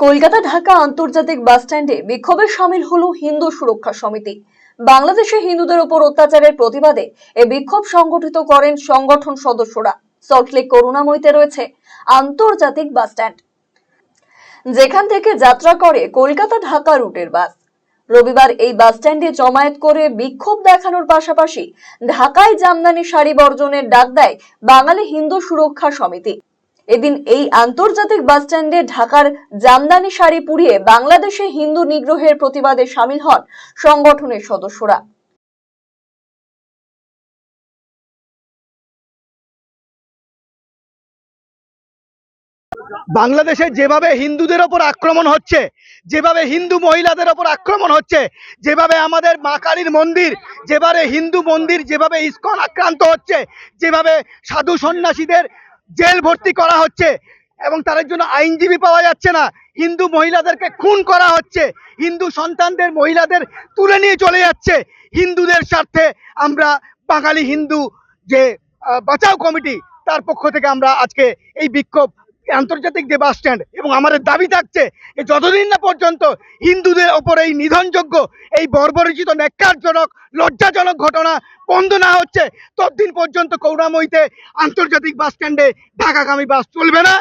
কলকাতা, ঢাকা আন্তর্জাতিক বাসস্ট্যান্ডে বিক্ষোভে সামিল হলো হিন্দু সুরক্ষা সমিতি। বাংলাদেশে হিন্দুদের ওপর অত্যাচারের প্রতিবাদে এ বিক্ষোভ সংগঠিত করেন সংগঠন সদস্যরা। সল্টলেক করুণাময়ীতে রয়েছে আন্তর্জাতিক বাসস্ট্যান্ড যেখান থেকে যাত্রা করে কলকাতা, ঢাকা রুটের বাস। রবিবার এই বাস বাসস্ট্যান্ডে জমায়েত করে বিক্ষোভ দেখানোর পাশাপাশি ঢাকায় জামদানি শাড়ি বর্জনের ডাক দেয় বাঙালি হিন্দু সুরক্ষা সমিতি। এদিন এই আন্তর্জাতিক বাসস্ট্যান্ডে ঢাকার জামদানি শাড়ি পুড়িয়ে বাংলাদেশে হিন্দু নিগ্রহের প্রতিবাদে সামিল হন সংগঠনের সদস্যরা। বাংলাদেশে যেভাবে হিন্দুদের ওপর আক্রমণ হচ্ছে, যেভাবে হিন্দু মহিলাদের ওপর আক্রমণ হচ্ছে, যেভাবে আমাদের মা কালীর মন্দির, যেভাবে হিন্দু মন্দির যেভাবে ইস্কন আক্রান্ত হচ্ছে, যেভাবে সাধু সন্ন্যাসীদের জেল ভর্তি করা হচ্ছে এবং তাদের জন্য আইনজীবী পাওয়া যাচ্ছে না। হিন্দু মহিলাদেরকে খুন করা হচ্ছে। হিন্দু সন্তানদের মহিলাদের তুলে নিয়ে চলে যাচ্ছে। হিন্দুদের স্বার্থে আমরা বাঙালি হিন্দু যে বাঁচাও কমিটি, তার পক্ষ থেকে আমরা আজকে এই বিক্ষোভ আন্তর্জাতিক যে বাস স্ট্যান্ড এবং আমাদের দাবি থাকছে যে যতদিন না পর্যন্ত হিন্দুদের ওপর এই নিধনযোগ্য, এই বর্বরিচিত, ন্যাক্কারজনক, লজ্জাজনক ঘটনা বন্ধ না হচ্ছে, ততদিন পর্যন্ত করুণাময়ীতে আন্তর্জাতিক বাস স্ট্যান্ডে ঢাকাগামী বাস চলবে না।